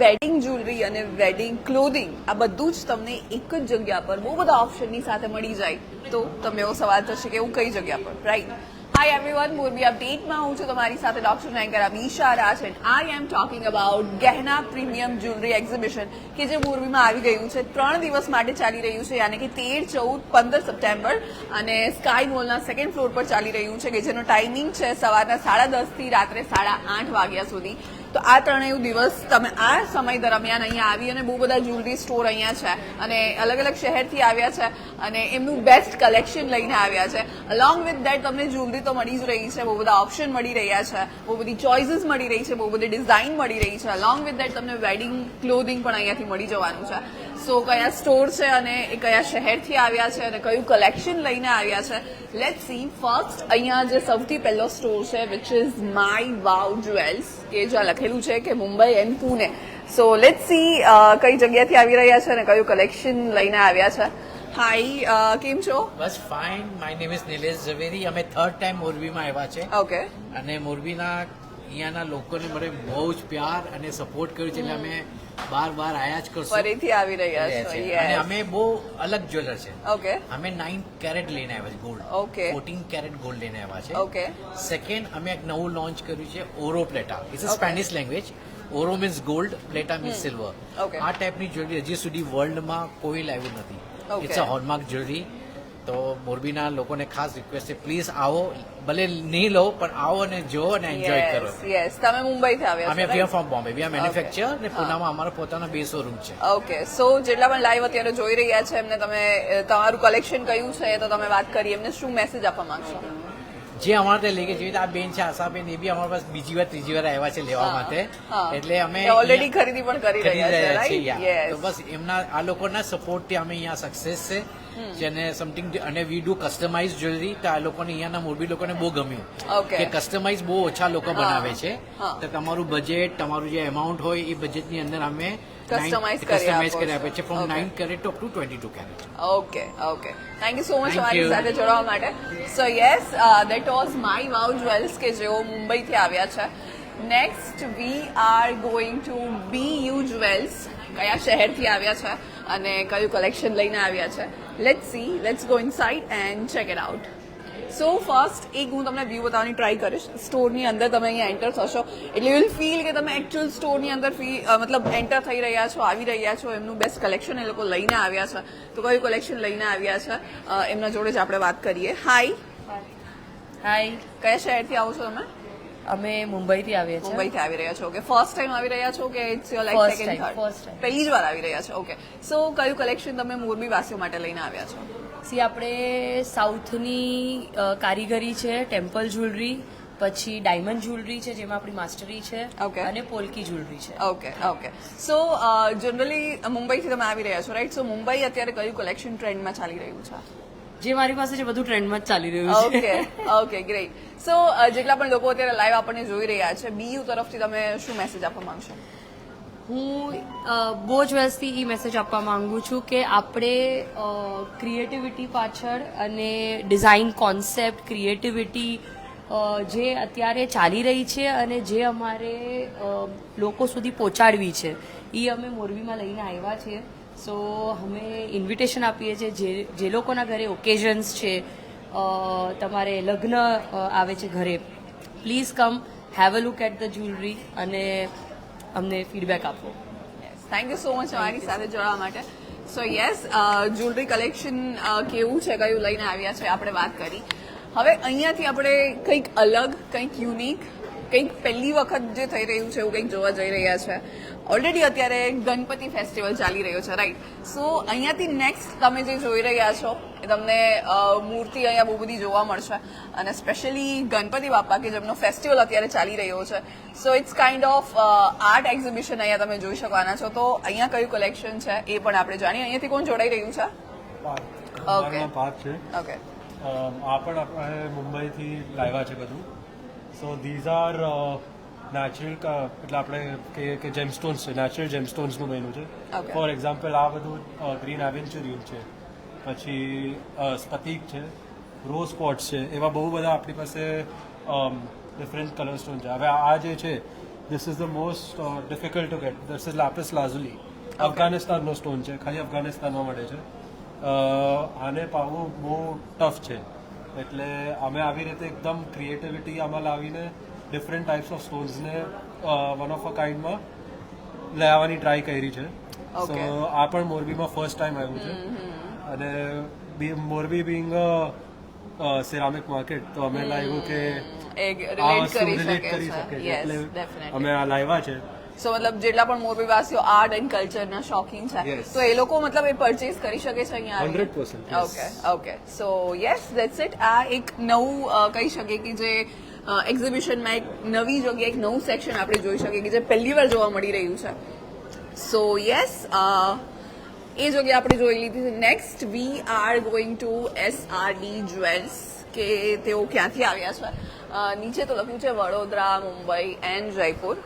Wedding jewellery અને wedding clothing, આ બધું જ તમને એક જ જગ્યા પર બહુ બધા ઓપ્શનની સાથે મળી જાય. તો તમને એવો સવાલ થશે કે હું કઈ જગ્યા પર? રાઈટ હાય એવરીવન મોરબી અપડેટમાં હું છું તમારી સાથે doctor anchor Amisha Raj and I am talking about Gehna premium jewellery exhibition કે જે મોરબીમાં આવી ગયું છે. ત્રણ દિવસ માટે ચાલી રહ્યું છે, યાની કે તેર, ચૌદ, પંદર સપ્ટેમ્બર અને સ્કાય મોલના સેકન્ડ ફ્લોર પર ચાલી રહ્યું છે, કે જેનો ટાઈમિંગ છે સવારના સાડા દસથી રાત્રે સાડા આઠ વાગ્યા સુધી. તો આ ત્રણેય દિવસ તમે આ સમય દરમિયાન અહીંયા આવી અને બહુ બધા જ્વેલરી સ્ટોર અહીંયા છે અને અલગ અલગ શહેરથી આવ્યા છે અને એમનું બેસ્ટ કલેક્શન લઈને આવ્યા છે. અલોંગ વિથ દેટ તમને જ્વેલરી તો મળી જ રહી છે, બહુ બધા ઓપ્શન મળી રહ્યા છે, બહુ બધી ચોઇસીસ મળી રહી છે, બહુ બધી ડિઝાઇન મળી રહી છે. અલોંગ વિથ દેટ તમને વેડિંગ ક્લોથિંગ પણ અહીંયાથી મળી જવાનું છે. સો કયા સ્ટોર છે અને એ કયા શહેરથી આવ્યા છે અને કયું કલેક્શન લઈને આવ્યા છે. લેટ સી ફર્સ્ટ અહીંયા જે સૌથી પહેલો સ્ટોર છે which is my wow jewels કે જ્યાં લખેલું છે કે Mumbai and Pune. So let see કઈ જગ્યાથી આવી રહ્યા છે અને કયું કલેક્શન લઈને આવ્યા છે. હાય કેમ છો? બસ fine my name is Nilesh Zaveri અમે થર્ડ ટાઈમ મોરબીમાં આવ્યા છે. ઓકે અને મોરબીના અહીંયાના લોકોને મને બહુ જ પ્યાર અને સપોર્ટ કર્યો છે. એટલે અમે બાર બાર આયા જ કરશું. ફરીથી આવી રહ્યા છે. અને અમે બહુ અલગ જ્વેલર છે. ઓકે અમે નાઇન કેરેટ લઈને આવ્યા છે gold okay fourteen carat gold લઈને આવ્યા છે. ઓકે સેકન્ડ અમે એક નવું લોન્ચ કર્યું છે Oro Plata it's a Spanish language Oro means gold Plata means silver. આ ટાઈપની જ્વેલરી હજી સુધી વર્લ્ડમાં કોઈ લાવ્યું નથી. ઇટ્સ અ હોલમાર્ક જ્વેલરી તો મોરબીના લોકોને ખાસ રિક્વેસ્ટ છે પ્લીઝ આવો ભલે નહીં લો પણ આવો અને જો અને એન્જોય કરો. યસ તમે મુંબઈથી આવ્યા અમે we are from Bombay we are manufacture અને પુનામાં અમારો પોતાનો બે શોરૂમ છે. ઓકે સો જેટલા પણ લાઈવ અત્યારે જોઈ રહ્યા છે એમને તમે તમારું કલેક્શન કયું છે તો તમે વાત કરી. એમને શું મેસેજ આપવા માંગશો? જે અમારા ત્યાં લઈ છે આ બેન છે આશાબેન એ બી અમારા પાસે બીજી વાર ત્રીજી વાર આવ્યા છે લેવા માટે. એટલે અમે ઓલરેડી ખરીદી પણ કરી રહ્યા છે છીએ તો બસ એમના આ લોકોના સપોર્ટથી અમે અહીંયા સક્સેસ છે. જેને સમથિંગ અને વી ડુ કસ્ટમાઇઝ જ્વેલરી તો આ લોકોને અહીંયાના મોરબી લોકોને બહુ ગમ્યું. કે કસ્ટમાઇઝ બહુ ઓછા લોકો બનાવે છે. તો તમારું બજેટ તમારું જે એમાઉન્ટ હોય એ બજેટની અંદર અમે કસ્ટમાઇઝ કરી આપે છે. From nine carat up to twenty two carat okay okay thank you so much મારી અમારી સાથે જોડાવા માટે. So yes that was my wow jewels કે જેઓ મુંબઈથી આવ્યા છે. Next we are going to B U jewels કયા શહેરથી આવ્યા છે અને કયું કલેક્શન લઈને આવ્યા છે. Let's see let's go inside and check it out so first એક હું તમને વ્યૂ બતાવવાની ટ્રાય કરીશ સ્ટોરની અંદર તમે અહીંયા એન્ટર થશો એટલે યુ વિલ ફીલ કે તમે એકચ્યુઅલ સ્ટોરની અંદર ફી મતલબ એન્ટર થઈ રહ્યા છો આવી રહ્યા છો એમનું બેસ્ટ કલેક્શન એ લોકો લઈને આવ્યા છે। તો કયું કલેક્શન લઈને આવ્યા છે એમના જોડે જ આપણે વાત કરીએ. હાય હાય કયા શહેરથી આવો છો તમે? અમે મુંબઈથી આવીએ છીએ. મુંબઈથી આવી રહ્યા છો. ઓકે ફર્સ્ટ ટાઈમ આવી રહ્યા છો કે it's your like second third. પહેલી જ વાર આવી રહ્યા છો. ઓકે સો કયું કલેક્શન તમે મોરબી વાસીઓ માટે લઈને આવ્યા છો? સી આપણે સાઉથની કારીગરી છે ટેમ્પલ જ્વેલરી પછી ડાયમંડ જ્વેલરી છે જેમાં આપણી માસ્ટરી છે. અને પોલકી જ્વેલરી છે. ઓકે ઓકે સો જનરલી મુંબઈથી તમે આવી રહ્યા છો રાઈટ સો મુંબઈ અત્યારે કયું કલેક્શન ટ્રેન્ડમાં ચાલી રહ્યું છે? જે મારી પાસે છે બધું ટ્રેન્ડમાં જ ચાલી રહ્યું છે. ઓકે ઓકે ગ્રેટ સો જેટલા પણ લોકો અત્યારે લાઈવ આપણને જોઈ રહ્યા છે બીયુ તરફથી તમે શું મેસેજ આપવા માંગશો? હું બહુ જ વર્ષથી એ મેસેજ આપવા માંગુ છું કે આપણે ક્રિએટિવિટી પાછળ અને ડિઝાઇન કોન્સેપ્ટ ક્રિએટિવિટી જે અત્યારે ચાલી રહી છે અને જે અમારે લોકો સુધી પહોંચાડવી છે એ અમે મોરબીમાં લઈને આવ્યા છીએ. સો અમે ઇન્વિટેશન આપીએ છીએ જે જે લોકોના ઘરે ઓકેઝન્સ છે તમારે લગ્ન આવે છે ઘરે. Please come have a look at the jewellery અને અમને ફીડબેક આપો. થેન્ક યુ સો મચ અમારી સાથે જોડવા માટે. સો યસ જ્વેલરી કલેક્શન કેવું છે કયું લઈને આવ્યા છે આપણે વાત કરી. હવે અહીંયાથી આપણે કંઈક અલગ કંઈક યુનિક કંઈક પહેલી વખત જે થઈ રહ્યું છે એવું કંઈક જોવા જઈ રહ્યા છે. ઓલરેડી અત્યારે ગણપતિ ફેસ્ટિવલ ચાલી રહ્યો છે રાઈટ સો અહીંયાથી નેક્સ્ટ તમે જે જોઈ રહ્યા છો એ તમને મૂર્તિ અહીંયા બહુ બધી જોવા મળશે. અને સ્પેશિયલી ગણપતિ બાપા કે જેમનો ફેસ્ટિવલ અત્યારે ચાલી રહ્યો છે. So it's kind of art exhibition અહીંયા તમે જોઈ શકવાના છો. તો અહીંયા કયું કલેક્શન છે એ પણ આપણે જાણીએ. અહીંયાથી કોણ જોડાઈ રહ્યું છે? ઓકે પાર્ક છે. ઓકે આ પણ આપણે મુંબઈથી લાવ્યા છે બધું. સો ધીઝ આર નેચરલ એટલે આપણે કહીએ કે જેમસ્ટોન્સ છે નેચરલ જેમસ્ટોન્સનું બન્યું છે. ફોર એક્ઝામ્પલ આ બધું ગ્રીન એવેન્ચુરિયન છે. પછી સ્પતિક છે. રોઝ સ્પોટ્સ છે. એવા બહુ બધા આપણી પાસે ડિફરન્ટ કલર સ્ટોન છે. હવે આ જે છે This is the most difficult to get get. Is is lazuli અફઘાનિસ્તાનનો stone છે. ખાલી અફઘાનિસ્તાનમાં મળે છે. આને પાવું બહુ ટફ છે. એટલે અમે આવી રીતે એકદમ ક્રિએટિવિટી આમાં લાવીને ડિફરન્ટ ટાઈપ્સ ઓફ સ્ટોન્સને વન ઓફ અ કાઇન્ડમાં લઈ આવવાની ટ્રાય કરી છે. સો આ પણ મોરબીમાં ફર્સ્ટ ટાઈમ આવ્યું છે. અને મોરબી બિંગ સિરામિક માર્કેટ તો અમે લાગ્યું કે આ વસ્તુ રિલેટ કરી શકે છે. એટલે અમે આ લાવ્યા છે. સો મતલબ જેટલા પણ મોરબીવાસીઓ આર્ટ એન્ડ કલ્ચરના શોખીન છે તો એ લોકો મતલબ એ પરચેસ કરી શકે છે અહીંયા આવીને? 100%, okay okay so yes that's it આ એક નવું કહી શકે કે જે એક્ઝિબિશનમાં એક નવી જગ્યાએ એક નવું સેક્શન આપણે જોઈ શકીએ કે જે પહેલી વાર જોવા મળી રહ્યું છે. સો યસ એ જગ્યા આપણે જોઈ લીધી છે. Next we are going to S R D jewels કે તેઓ ક્યાંથી આવ્યા છે? નીચે તો લખ્યું છે વડોદરા, મુંબઈ એન્ડ જયપુર.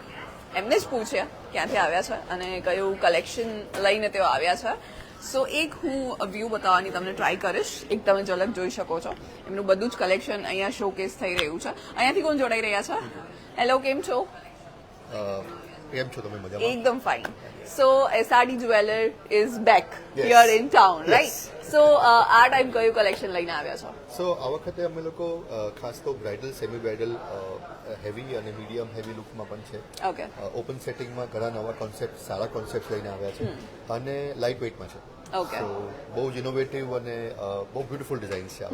એમને જ પૂછ્યા ક્યાંથી આવ્યા છે અને કયું કલેક્શન લઈને તેઓ આવ્યા છે. સો એક હું વ્યૂ બતાવવાની તમને ટ્રાય કરીશ એક તમે ઝલક જોઈ શકો છો એમનું બધું જ કલેક્શન અહીંયા શોકેસ થઈ રહ્યું છે અહીંયાથી કોણ જોડાઈ રહ્યા છે હેલો કેમ છો કેમ છો તમે મજામાં એકદમ fine so SRD jeweller is back Yes. here in town Yes. Right so આ ટાઈમ કયું કલેક્શન લઈને આવ્યા છો? સો આ વખતે અમે લોકો ખાસ તો બ્રાઇડલ સેમી બ્રાઇડલ હેવી અને મીડિયમ હેવી લુકમાં પણ છે. ઓકે ઓપન સેટિંગમાં ઘણા નવા કોન્સેપ્ટ સારા કોન્સેપ્ટ લઈને આવ્યા છે. અને લાઇટ વેઇટમાં છે. So, બહુ જ ઇનોવેટિવ અને બહુ બ્યુટીફુલ ડિઝાઇન છે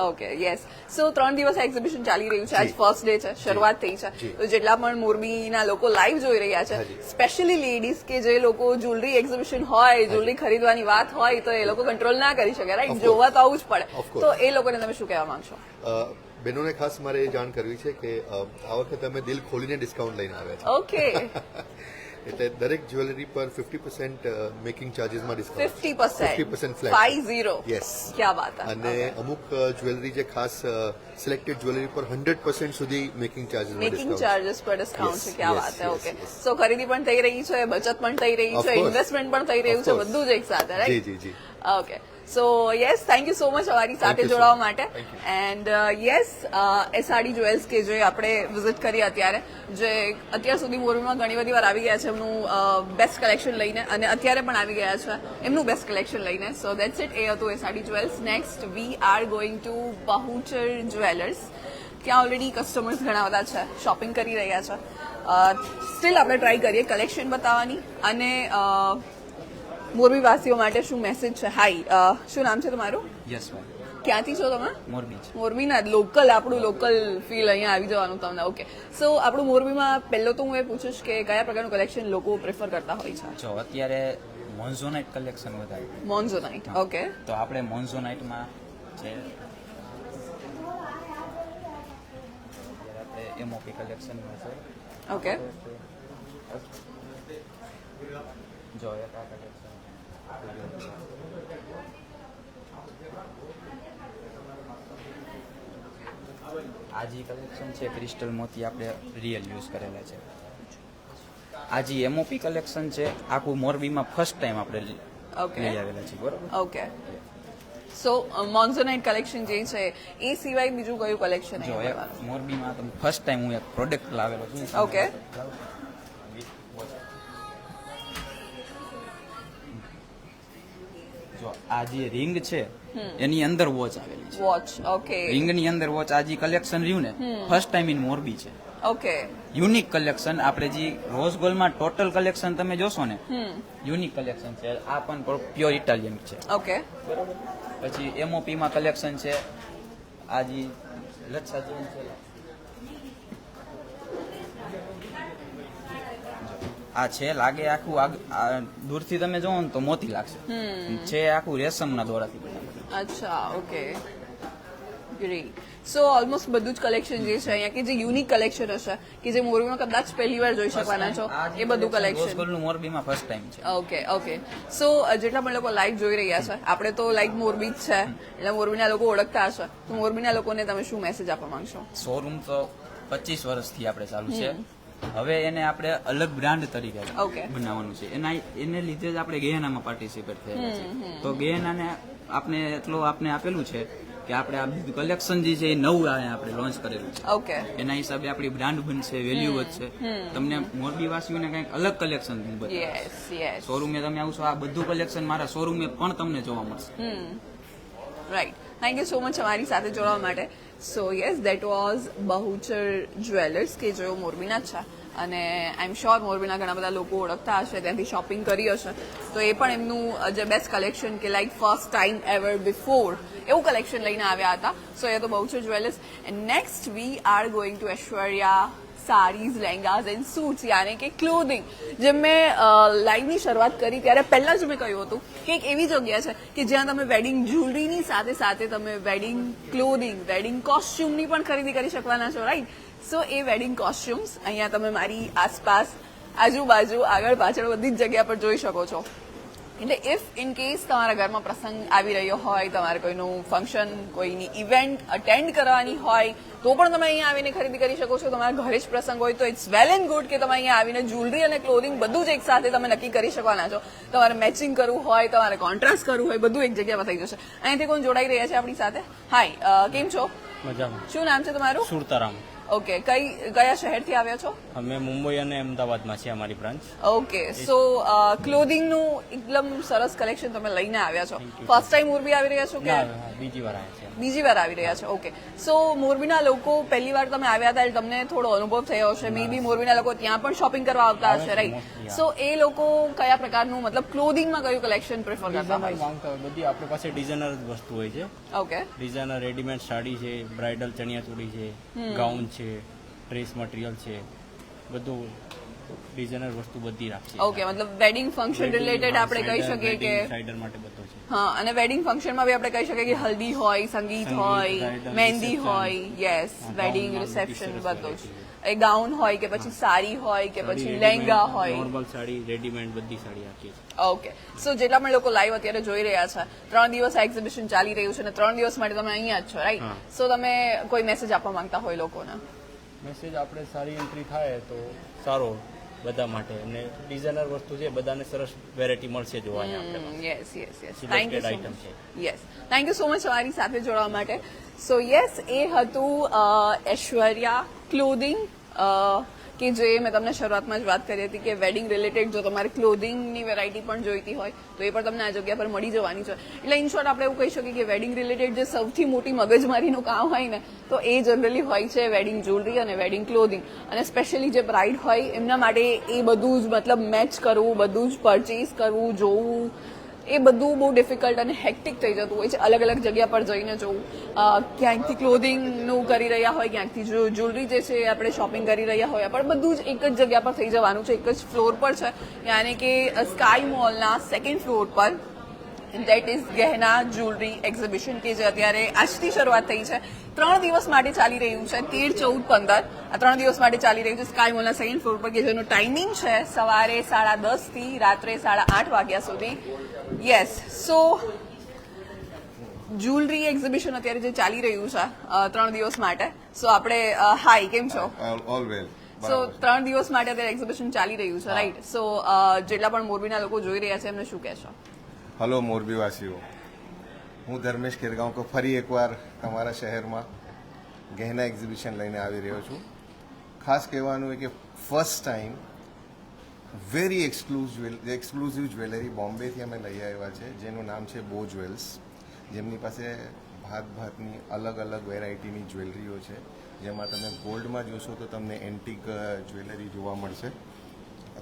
ઓકે યસ સો ત્રણ દિવસ એક્ઝિબિશન ચાલી રહ્યું છે. આજ. ફર્સ્ટ ડે છે. શરૂઆત થઈ છે. તો જેટલા પણ મોરબીના લોકો લાઈવ જોઈ રહ્યા છે સ્પેશિયલી લેડીઝ કે જે લોકો જ્વેલરી એક્ઝિબિશન હોય જ્વેલરી ખરીદવાની વાત હોય તો એ લોકો કંટ્રોલ ના કરી શકે રાઈટ જોવા તો આવું જ પડે. તો એ લોકોને તમે શું કહેવા માંગશો? બહેનોને ખાસ મારે એ જાણ કરવી છે કે આ વખતે અમે દિલ ખોલીને ડિસ્કાઉન્ટ લઈને આવ્યા ઓકે છે એટલે દરેક જ્વેલરી પર fifty percent making ચાર્જીસમાં discount fifty fifty percent percent flat five zero yes ક્યાં વાત અને અમુક જ્વેલરી જે ખાસ સિલેક્ટેડ જ્વેલરી પર હંડ્રેડ પર્સન્ટ સુધી મેકિંગ ચાર્જીસ મેકિંગ ચાર્જીસ પર ડિસ્કાઉન્ટ છે. ક્યાં વાત છે ઓકે સો ખરીદી પણ થઈ રહી છે બચત પણ થઈ રહી છે ઇન્વેસ્ટમેન્ટ પણ થઈ રહ્યું છે બધું જ એક સાથે જી રાઈટ જી જી. Okay so yes thank you so much અમારી સાથે જોડાવા માટે. એન્ડ યસ એસઆરડી જ્વેલ્સ કે જે આપણે વિઝિટ કરી અત્યારે જે અત્યાર સુધી મોરબીમાં ઘણી બધી વાર આવી ગયા છે એમનું બેસ્ટ કલેક્શન લઈને અને અત્યારે પણ આવી ગયા છે એમનું બેસ્ટ કલેક્શન લઈને. સો દેટ્સ ઇટ એ હતું SRD jewels next we are going to Bahuchar jewellers ત્યાં ઓલરેડી કસ્ટમર્સ ઘણા બધા છે શોપિંગ કરી રહ્યા છે. સ્ટીલ આપણે ટ્રાય કરીએ કલેક્શન બતાવવાની. અને મોરબીવાસીઓ માટે શું મેસેજ છે? હાય શું નામ છે તમારું? યસ મેમ ક્યાંથી છો તમે? મોરબી મોરબીના લોકલ આપણું લોકલ ફીલ અહીંયા આવી જવાનું તમને. ઓકે સો આપણું મોરબીમાં પહેલો તો હું એ પૂછીશ કે કયા પ્રકારનું કલેક્શન લોકો પ્રેફર કરતા હોય છે? જો અત્યારે મોન્ઝોનાઇટ કલેક્શન વધારે મોન્ઝોનાઇટ ઓકે તો આપણે મોન્ઝોનાઇટમાં આપણે એમઓપી કલેક્શન છે. ઓકે જો એક આ કલેક્શન આ જે કલેક્શન છે ક્રિસ્ટલ મોતી આપણે રિયલ યુઝ કરેલા છે. આજી એમઓપી કલેક્શન છે આખું મોરબીમાં ફર્સ્ટ ટાઈમ આપણે લઈ ઓકે આવેલા છે બરોબર? ઓકે સો મોન્ઝોનાઇટ કલેક્શન જે છે એ સિવાય બીજું કયું કલેક્શન મોરબીમાં ફર્સ્ટ ટાઈમ હું એક પ્રોડક્ટ લાવેલો છું. Okay. જો આ જે રિંગ છે એની અંદર વોચ આવેલી છે. વોચ ઓકે રિંગની અંદર વોચ આ જે કલેક્શન રહ્યું ને ફર્સ્ટ ટાઈમ ઇન મોરબી છે. ઓકે યુનિક કલેક્શન આપણે જે રોઝ ગોલ્ડમાં ટોટલ કલેક્શન તમે જોશો ને યુનિક કલેક્શન છે. આ પણ પ્યોર ઇટાલિયન છે. ઓકે પછી એમઓપી માં કલેક્શન છે. આ જે લચ્છા ચેન છે આ છે લાગે આખું દૂરથી તમે જોવો ને તો મોતી લાગશે. છે આખું રેશમના દોરાથી બનાવેલું. અચ્છા ઓકે. ગ્રેટ સો ઓલમોસ્ટ બધું જ કલેક્શન જે છે અહીંયા કે જે યુનિક કલેક્શન હશે કે જે મોરબીમાં કદાચ પહેલી વાર જોઈ શકવાના છો એ બધું કલેક્શન મોરબીમાં ફર્સ્ટ ટાઈમ છે. ઓકે ઓકે સો જેટલા પણ લોકો લાઈવ જોઈ રહ્યા છે આપણે તો લાઈક મોરબી જ છે એટલે મોરબીના લોકો ઓળખતા હશે. તો મોરબીના લોકોને તમે શું મેસેજ આપવા માંગશો? શોરૂમ તો પચીસ વર્ષથી આપણે ચાલુ છે. હવે એને આપણે અલગ બ્રાન્ડ તરીકે બનાવવાનું છે. એના એને લીધે જ આપણે ગેહનામાં પાર્ટિસિપેટ થયેલા છે તો ગેહનાને આપણે એટલો આપણે આપેલું છે કે આપણે આ બધું કલેક્શન જે છે એ નવું આપણે લોન્ચ કરેલું છે. ઓકે એના હિસાબે આપણી બ્રાન્ડ બનશે વેલ્યુ વધશે. તમને મોરબી વાસીઓને કંઈક અલગ કલેક્શન શોરૂમે તમે આવશો આ બધું કલેક્શન મારા શોરૂમે પણ તમને જોવા મળશે. Right thank you so much અમારી સાથે જોડવા માટે. So yes that was Bahuchar jewellers કે જેઓ મોરબીના જ છે. અને આઈ એમ શ્યોર મોરબીના ઘણા બધા લોકો ઓળખતા હશે, ત્યાંથી શોપિંગ કરી હશે. તો એ પણ એમનું જે બેસ્ટ કલેક્શન કે like first time ever before એવું કલેક્શન લઈને આવ્યા હતા. સો એ તો Bahuchar jewellers and next we are going to Aishwarya saris lehengas and suits યાની કે ક્લોધિંગ જેમ મેં લાઈવની શરૂઆત કરી ત્યારે પહેલાં જ મેં કહ્યું હતું કે એક એવી જગ્યા છે કે જ્યાં તમે વેડિંગ જ્વેલરીની સાથે સાથે તમે વેડિંગ ક્લોધિંગ વેડિંગ કોસ્ચ્યુમની પણ ખરીદી કરી શકવાના છો રાઈટ સો એ વેડિંગ કોસ્ચ્યુમ્સ અહીંયા તમે મારી આસપાસ આજુબાજુ આગળ પાછળ બધી જ જગ્યા પર જોઈ શકો છો. એટલે ઇફ ઇન કેસ તમારા ઘરમાં પ્રસંગ આવી રહ્યો હોય તમારે કોઈનું ફંક્શન કોઈની ઇવેન્ટ અટેન્ડ કરવાની હોય તો પણ તમે અહીંયા આવીને ખરીદી કરી શકો છો. તમારા ઘરે જ પ્રસંગ હોય તો ઇટ્સ વેલ એન્ડ ગુડ કે તમે અહીંયા આવીને જ્વેલરી અને ક્લોથિંગ બધું જ એક સાથે તમે નક્કી કરી શકવાના છો. તમારે મેચિંગ કરવું હોય તમારે કોન્ટ્રાસ્ટ કરવું હોય બધું એક જગ્યામાં થઈ જશે. અહીંયાથી કોણ જોડાઈ રહ્યા છે આપણી સાથે? હાય કેમ છો? મજામાં. શું નામ છે તમારું? સુરતારામ. ઓકે કઈ કયા શહેરથી આવ્યા છો? અમે મુંબઈ અને અમદાવાદમાં છે અમારી બ્રાન્ચ ઓકે સો ક્લોધિંગનું એકદમ સરસ કલેક્શન તમે લઈને આવ્યા છો. ફર્સ્ટ ટાઈમ મોરબી આવી રહ્યા છો કે? બીજી વાર આવ્યા છે બીજી વાર આવી રહ્યા છે. ઓકે સો મોરબીના લોકો પહેલી વાર તમે આવ્યા હતા એટલે તમને થોડો અનુભવ થયો હશે. મે બી મોરબીના લોકો ત્યાં પણ શોપિંગ કરવા આવતા હશે રાઈટ સો એ લોકો કયા પ્રકારનું મતલબ ક્લોધિંગમાં કયું કલેક્શન પ્રેફર કરતા હોય માંગતા હોય બધી આપણી પાસે ડિઝાઇનર જ વસ્તુ હોય છે. ઓકે ડિઝાઇનર રેડીમેડ સાડી છે બ્રાઇડલ ચણિયાચોળી છે ગાઉન છે ડ્રેસ મટીરિયલ છે બધું ડિઝાઇનર વસ્તુ બધી રાખીએ ઓકે મતલબ વેડિંગ ફંક્શન રિલેટેડ આપણે કહી શકીએ કે સાઇડર માટે બધું છે. હા અને વેડિંગ ફંક્શનમાં બી આપણે કહી શકીએ કે હલ્દી હોય સંગીત હોય મહેંદી હોય યસ વેડિંગ રિસેપ્શન બધું જ. એ ગાઉન હોય કે પછી સાડી હોય કે પછી લહેંગા હોય. નોર્મલ સાડી રેડીમેડ બધી સાડી આપીએ છીએ. ઓકે. સો જેટલા પણ લોકો લાઈવ અત્યારે જોઈ રહ્યા છે ત્રણ દિવસ આ એક્ઝિબિશન ચાલી રહ્યું છે અને ત્રણ દિવસ માટે તમે અહીંયા જ છો રાઈટ સો તમે કોઈ મેસેજ આપવા માંગતા હોય લોકોને? મેસેજ આપણે સારી એન્ટ્રી થાય તો સારો બધા માટે. અને ડિઝાઇનર વસ્તુ છે બધાને સરસ વેરાયટી મળશે જોવાની આપણે yes yes yes thank you so much છે. Yes thank you so much અમારી સાથે જોડવા માટે. સો યસ એ હતું ઐશ્વર્યા ક્લોધિંગ કે જે મેં તમને શરૂઆતમાં જ વાત કરી હતી કે વેડિંગ રિલેટેડ જો તમારે ક્લોધિંગની વેરાયટી પણ જોઈતી હોય, તો એ પણ તમને આ જગ્યા પર મળી જવાની છે. એટલે ઇન શોર્ટ આપણે એવું કહી શકીએ કે વેડિંગ રિલેટેડ જે સૌથી મોટી મગજમારીનું કામ હોય ને, તો એ જનરલી હોય છે વેડિંગ જ્વેલરી અને વેડિંગ ક્લોધિંગ અને સ્પેશિયલી જે બ્રાઇડ હોય, એમના માટે એ બધું જ, મતલબ મેચ કરવું, બધું જ પરચેઝ કરવું, જોવું એ બધું બહુ ડિફિકલ્ટ અને હેક્ટિક થઈ જતું હોય છે. અલગ અલગ જગ્યા પર જઈને જોવું. ક્યાંકથી ક્લોધિંગનું કરી રહ્યા હોય, ક્યાંકથી જ્વેલરી જે છે આપણે શોપિંગ કરી રહ્યા હોય. પણ બધું જ એક જ જગ્યા પર થઈ જવાનું છે. એક જ ફ્લોર પર છે. યાની કે સ્કાય મોલના સેકન્ડ ફ્લોર પર. That is Gehna jewellery exhibition કે જે અત્યારે આજથી શરૂઆત થઈ છે. ત્રણ દિવસ માટે ચાલી રહ્યું છે. તેર, ચૌદ, પંદર. આ ત્રણ દિવસ માટે ચાલી રહ્યું છે સ્કાય મોલના સેકન્ડ ફ્લોર પર, કે જેનું ટાઈમિંગ છે સવારે સાડા દસથી રાત્રે સાડા આઠ વાગ્યા સુધી. યસ સો જ્યુલરી એક્ઝિબિશન અત્યારે જે ચાલી રહ્યું છે ત્રણ દિવસ માટે. સો આપણે હાઈ કેમ છો? સો ત્રણ દિવસ માટે અત્યારે એક્ઝિબિશન ચાલી રહ્યું છે રાઈટ સો જેટલા પણ મોરબીના લોકો જોઈ રહ્યા છે એમને શું કહેશો? હલો મોરબીવાસીઓ. હું ધર્મેશ ખેરગાંવ કો ફરી એકવાર તમારા શહેરમાં ગહેના એક્ઝિબિશન લઈને આવી રહ્યો છું. ખાસ કહેવાનું એ કે first time very exclus exclusive jewellery બોમ્બેથી અમે લઈ આવ્યા છે જેનું નામ છે બો જ્વેલ્સ જેમની પાસે ભાત ભાતની અલગ અલગ વેરાયટીની જ્વેલરીઓ છે. જેમાં તમે ગોલ્ડમાં જોશો તો તમને એન્ટિક જ્વેલરી જોવા મળશે.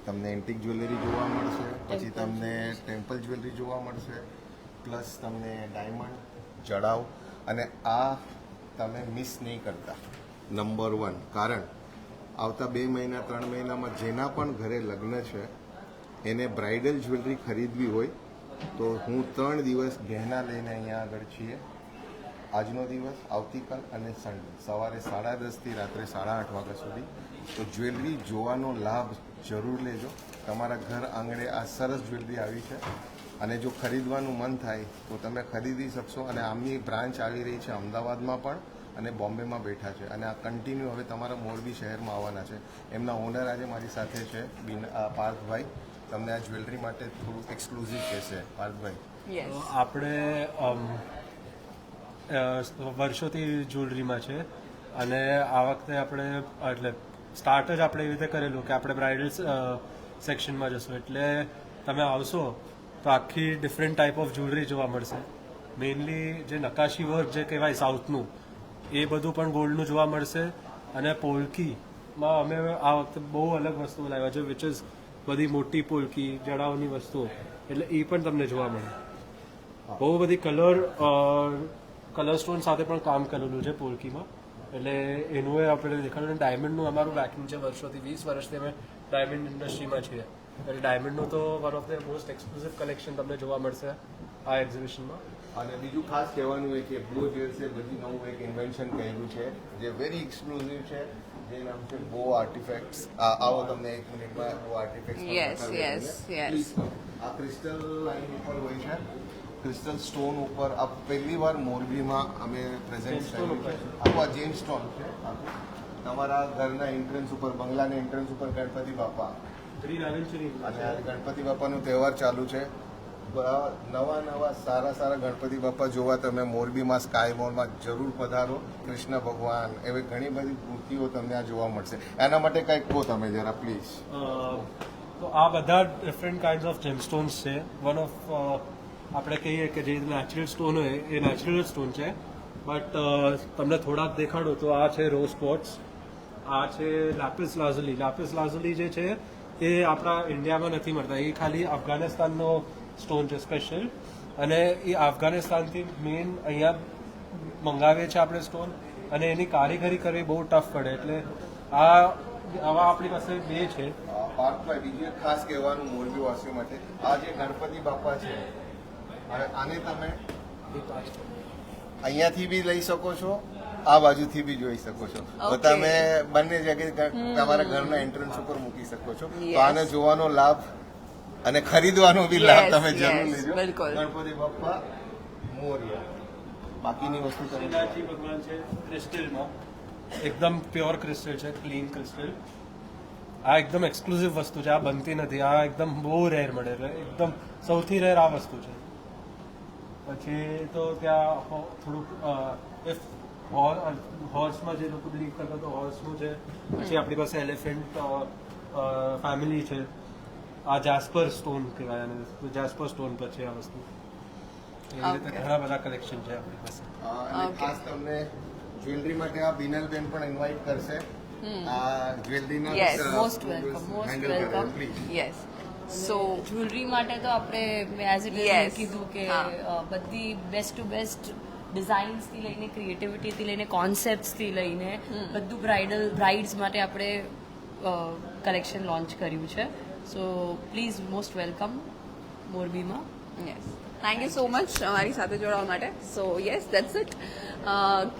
તમને એન્ટિક જ્વેલરી જોવા મળશે પછી તમને ટેમ્પલ જ્વેલરી જોવા મળશે પ્લસ તમને ડાયમંડ જડાવ અને આ તમે મિસ નહીં કરતા. નંબર વન કારણ આવતા બે મહિના, ત્રણ મહિનામાં જેના પણ ઘરે લગ્ન છે, એને બ્રાઇડલ જ્વેલરી ખરીદવી હોય, તો હું ત્રણ દિવસ ગહેના લઈને અહીંયા આગળ છીએ. આજનો દિવસ, આવતીકાલ અને સન્ડે. સવારે સાડા દસથી રાત્રે સાડા આઠ વાગ્યા સુધી. તો જ્વેલરી જોવાનો લાભ જરૂર લેજો. તમારા ઘર આંગણે આ સરસ જ્વેલરી આવી છે. અને જો ખરીદવાનું મન થાય, તો તમે ખરીદી શકશો. અને આમની બ્રાન્ચ આવી રહી છે અમદાવાદમાં પણ. અને બોમ્બેમાં બેઠા છે. અને આ કન્ટિન્યુ હવે તમારા મોરબી શહેરમાં આવવાના છે. એમના ઓનર આજે મારી સાથે છે બિન આ પાર્થભાઈ. તમને આ જ્વેલરી માટે થોડુંક એક્સક્લુઝિવ કહેશે પાર્થભાઈ. આપણે વર્ષોથી જ્વેલરીમાં છે. અને આ વખતે આપણે એટલે સ્ટાર્ટ જ આપણે એવી રીતે કરેલું કે આપણે બ્રાઇડલ સેક્શનમાં જશું. એટલે તમે આવશો તો આખી ડિફરન્ટ ટાઈપ ઓફ જ્વેલરી જોવા મળશે. મેઇનલી જે નકાશી વર્ક જે કહેવાય સાઉથનું એ બધું પણ ગોલ્ડનું જોવા મળશે. અને પોલકીમાં અમે આ વખતે બહુ અલગ વસ્તુઓ લાવ્યા છે વિચ ઇઝ બધી મોટી પોલકી જડાઓની વસ્તુઓ. એટલે એ પણ તમને જોવા મળે. બહુ બધી કલર કલર સ્ટોન સાથે પણ કામ કરેલું છે પોલકીમાં. એટલે એનું એ આપણે દેખાડ્યું. ડાયમંડનું અમારું બેકિંગ છે વર્ષોથી વીસ વર્ષથી અમે ડાયમંડ ઇન્ડસ્ટ્રીમાં છીએ. એટલે ડાયમંડનું તો one of the most exclusive collection તમને જોવા મળશે આ એક્ઝિબિશનમાં અને બીજું ખાસ કહેવાનું એ કે બ્લુ જેલ્સે બધી નવું એક ઇન્વેન્શન કર્યું છે જે વેરી એક્સક્લુઝિવ છે જે નામ છે બો આર્ટિફેક્ટ્સ આવો તમને એક મિનિટમાં બો આર્ટિફેક્ટ્સ યસ યસ યસ આ ક્રિસ્ટલ લાઈન ઉપર હોય છે. ક્રિસ્ટલ સ્ટોન ઉપર. આ પહેલી વાર મોરબીમાં અમે પ્રેઝન્ટ થયું છે. આખું આ જેમ સ્ટોન છે તમારા ઘરના એન્ટ્રન્સ ઉપર બંગલાના એન્ટ્રન્સ ઉપર ગણપતિ બાપા. ગણપતિ બાપાનો તહેવાર ચાલુ છે. નવા નવા સારા સારા ગણપતિ બાપા જોવા તમે મોરબીમાં સ્કાય મોલમાં જરૂર પધારો. કૃષ્ણ ભગવાન એવી ઘણી બધી મૂર્તિઓ તમને આ જોવા મળશે. એના માટે કંઈક કહો તમે જરા પ્લીઝ તો આ બધા ડિફરન્ટ કાઇન્ડ ઓફ જેમસ્ટોન્સ છે. વન ઓફ આપણે કહીએ કે જે નેચરલ સ્ટોન હોય, એ નેચરલ સ્ટોન છે. બટ તમને થોડાક દેખાડો તો આ છે રોઝ સ્પોટ્સ આ છે લાપિસ લાઝલી લાપિસ લાઝલી જે છે, એ આપણા ઇન્ડિયામાં નથી મળતા. એ ખાલી અફઘાનિસ્તાનનો સ્ટોન છે સ્પેશિયલ અને એ અફઘાનિસ્તાનથી મેઇન અહીંયા મંગાવીએ છીએ આપણે સ્ટોન અને એની કારીગરી કરવી બહુ ટફ પડે. એટલે આ આવા આપણી પાસે બે છે. પાર્થભાઈ બીજું એક ખાસ કહેવાનું મોરબીવાસીઓ માટે આ જે ગણપતિ બાપા છે અને આને તમે અહીંયાથી બી લઈ શકો છો આ બાજુથી બી જોઈ શકો છો. તો તમે બંને જગ્યાએ તમારા ઘરના એન્ટ્રન્સ ઉપર મૂકી શકો છો. તો આને જોવાનો લાભ અને ખરીદવાનો બી લાભ તમે જરૂર લેજો. ગણપતિ બાપા મોરિયા. બાકીની વસ્તુ ભગવાન છે ક્રિસ્ટલમાં એકદમ પ્યોર ક્રિસ્ટલ છે ક્લીન ક્રિસ્ટલ આ એકદમ એક્સક્લુઝિવ વસ્તુ છે આ બનતી નથી. આ એકદમ બહુ રેર મળે એટલે એકદમ સૌથી રેર આ વસ્તુ છે. પછી તો ત્યાં થોડુંક ઇફ હોર્સમાં જે લોકો બિલીવ કરતા તો હોર્સનું છે. પછી આપણી પાસે એલિફન્ટ ફેમિલી છે. આ જાસ્પર સ્ટોન કહેવાય અને જાસ્પર સ્ટોન પર છે આ વસ્તુ. એવી રીતે ઘણા બધા કલેક્શન છે આપણી પાસે. ખાસ તમને જ્વેલરી માટે આ બિનલબેન પણ ઇન્વાઇટ કરશે. આ જ્વેલરીના most most most most yes so jewellery માટે તો આપણે મેં એઝ ઇટ Yes. કીધું કે બધી બેસ્ટ ટુ બેસ્ટ ડિઝાઇન્સથી લઈને ક્રિએટિવિટીથી લઈને કોન્સેપ્ટ્સથી લઈને બધું બ્રાઇડલ બ્રાઇડ્સ માટે આપણે કલેક્શન લોન્ચ કર્યું છે. સો પ્લીઝ મોસ્ટ વેલકમ મોરબીમાં yes thank you so much અમારી સાથે જોડાવા માટે. સો યસ દેટ્સ ઇટ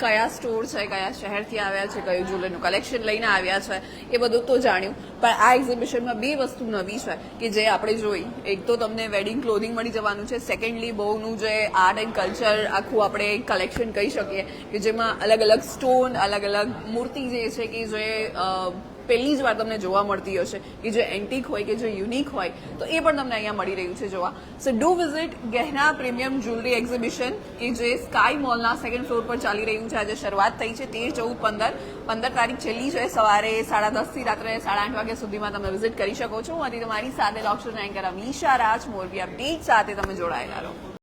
કયા સ્ટોર છે, કયા શહેરથી આવ્યા છે, કયું જ્વેલરીનું કલેક્શન લઈને આવ્યા છે, એ બધું તો જાણ્યું. પણ આ એક્ઝિબિશનમાં બે વસ્તુ નવી છે, કે જે આપણે જોઈ. એક તો તમને વેડિંગ ક્લોથિંગ મળી જવાનું છે. સેકન્ડલી બહુનું જે આર્ટ એન્ડ કલ્ચર આખું આપણે કલેક્શન કહી શકીએ, કે જેમાં અલગ અલગ સ્ટોન અલગ અલગ મૂર્તિ જે છે, કે જે પહેલી જ વાર તમને જોવા મળતી હશે કે જે એન્ટિક હોય કે જે યુનિક હોય, તો એ પણ તમને અહીંયા મળી રહ્યું છે જોવા. So do visit Gehna premium jewellery exhibition કે જે સ્કાય મોલના સેકન્ડ ફ્લોર પર ચાલી રહ્યું છે. આજે શરૂઆત થઈ છે તેર ચૌદ પંદર. પંદર તારીખ છેલ્લી છે. સવારે સાડા દસથી રાત્રે સાડા આઠ વાગ્યા સુધીમાં તમે વિઝિટ કરી શકો છો. અને તમારી સાથે doctor anchor Amisha Raj. Morbi update સાથે તમે જોડાયેલા રહો.